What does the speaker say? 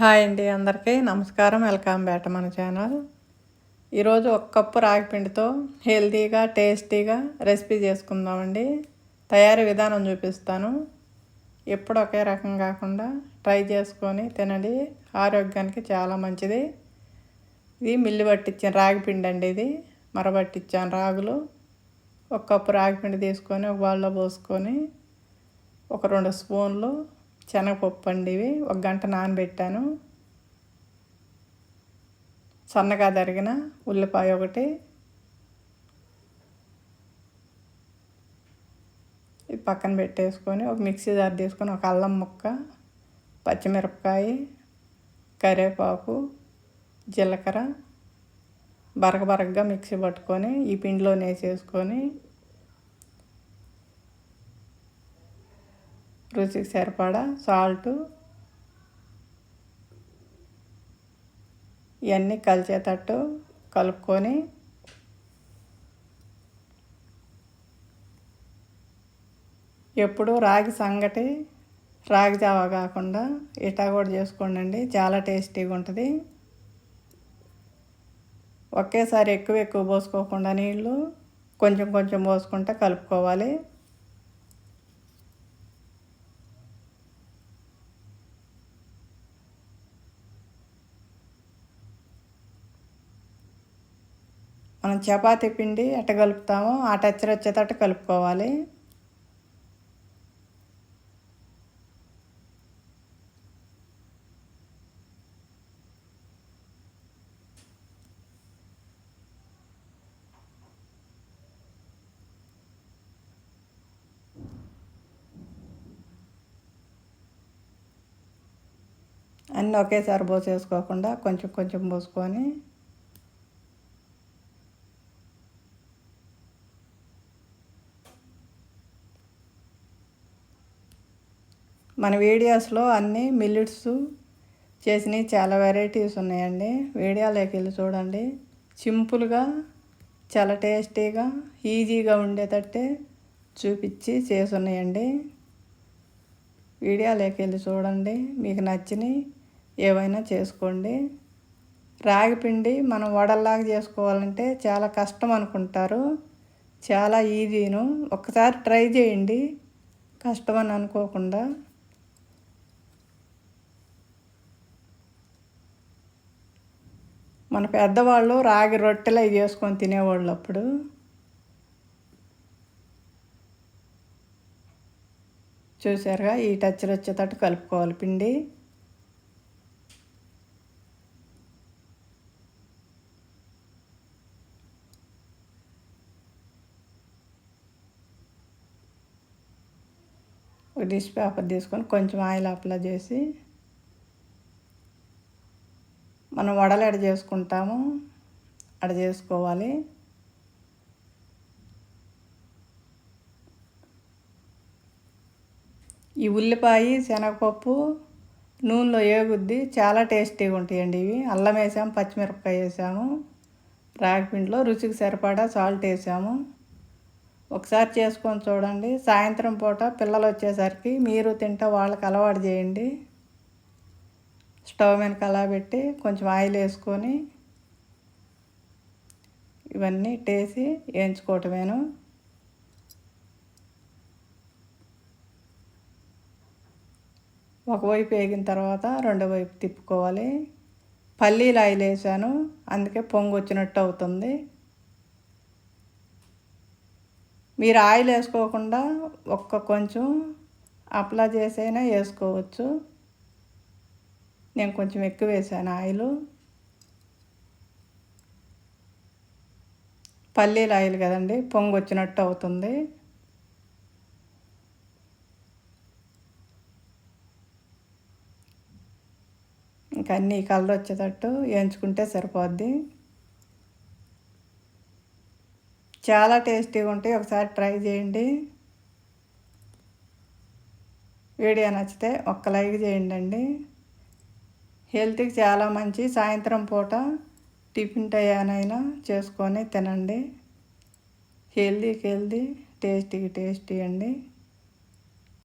Hi అండి అందరికీ. నమస్కారం. వెల్కమ్ బ్యాక్ మన ఛానల్. ఈరోజు ఒక కప్పు రాగి పిండితో హెల్తీగా టేస్టీగా రెసిపీ చేసుకుందామండి. తయారీ విధానం చూపిస్తాను. ఎప్పుడు ఒకే రకం కాకుండా ట్రై చేసుకొని తినండి. ఆరోగ్యానికి చాలా మంచిది. ఇది మిల్లి పట్టించిన రాగి పిండి అండి ఇది. మరబట్టించాను రాగులు. ఒక కప్పు రాగి పిండి తీసుకొని ఒక బాల్లో పోసుకొని ఒక రెండు స్పూన్లు శనగపప్పు అండి ఇవి. ఒక గంట నానబెట్టాను. సన్నగా తరిగిన ఉల్లిపాయ ఒకటి. ఇది పక్కన పెట్టేసుకొని ఒక మిక్సీ జార్ తీసుకొని ఒక అల్లం ముక్క పచ్చిమిరపకాయ కరివేపాకు జీలకర్ర బరగ బరగగా మిక్సీ పట్టుకొని ఈ పిండిలో వేసేసుకొని రుచికి సరిపడా సాల్టు ఇవన్నీ కలిసేటట్టు కలుపుకొని ఎప్పుడు రాగి సంగటి రాగి జావా కాకుండా ఇటా కూడా చేసుకోండి చాలా టేస్టీగా ఉంటుంది. ఒకేసారి ఎక్కువ ఎక్కువ పోసుకోకుండా నీళ్ళు కొంచెం కొంచెం పోసుకుంటా కలుపుకోవాలి. మనం చపాతీ పిండి ఎట్ట కలుపుతామో ఆ టచ్చర్ వచ్చేటట్టు కలుపుకోవాలి. అన్నీ ఒకేసారి పోసేసుకోకుండా కొంచెం కొంచెం పోసుకొని మన వీడియోస్లో అన్ని మిల్లెట్స్ చేసినవి చాలా వెరైటీస్ ఉన్నాయండి. వీడియోలోకి వెళ్ళి చూడండి. సింపుల్గా చాలా టేస్టీగా ఈజీగా ఉండేటట్టే చూపించి చేసున్నాయండి వీడియోలోకి వెళ్ళి చూడండి. మీకు నచ్చినవి ఏవైనా చేసుకోండి. రాగి పిండి మనం వడల్లాగా చేసుకోవాలంటే చాలా కష్టం అనుకుంటారు. చాలా ఈజీను. ఒకసారి ట్రై చేయండి. కష్టమని అనుకోకుండా. మన పెద్దవాళ్ళు రాగి రొట్టెలు అవి చేసుకొని తినేవాళ్ళు అప్పుడు. చూసారుగా? ఈ టచ్లు వచ్చేటట్టు కలుపుకోవాలి పిండి. డిష్ పేపర్ తీసుకొని కొంచెం ఆయిల్ అప్లై చేసి మనం వడలు ఎడ చేసుకుంటాము. అడ చేసుకోవాలి. ఈ ఉల్లిపాయ శనగపప్పు నూనెలో ఏగుద్ది. చాలా టేస్టీగా ఉంటాయండి ఇవి. అల్లం వేసాము పచ్చిమిరపకాయ వేసాము. రాగిపిండిలో రుచికి సరిపడా సాల్ట్ వేసాము. ఒకసారి చేసుకొని చూడండి. సాయంత్రం పూట పిల్లలు వచ్చేసరికి మీరు తింటే వాళ్ళకి అలవాటు చేయండి. స్టవ్ వెనక అలా పెట్టి కొంచెం ఆయిల్ వేసుకొని ఇవన్నీ ఇట్టేసి వేయించుకోవటమేను. ఒకవైపు వేగిన తర్వాత రెండో వైపు తిప్పుకోవాలి. పల్లీలు ఆయిల్ వేసాను అందుకే పొంగు వచ్చినట్టు అవుతుంది. మీరు ఆయిల్ వేసుకోకుండా ఒక్క కొంచెం అప్లా చేసైనా వేసుకోవచ్చు. నేను కొంచెం ఎక్కువ వేసాను ఆయిల్. పల్లీల ఆయిల్ కదండి పొంగు వచ్చినట్టు అవుతుంది. ఇంకా అన్నీ కలర్ వచ్చేటట్టు వేయించుకుంటే సరిపోద్ది. చాలా టేస్టీగా ఉంటాయి ఒకసారి ట్రై చేయండి. వీడియో నచ్చితే ఒక్క లైక్ చేయండి అండి హెల్త్కి చాలా మంచి. సాయంత్రం పూట టిఫిన్ టయానైనా చేసుకొని తినండి. హెల్దీకి హెల్దీ టేస్టీకి టేస్టీ అండి.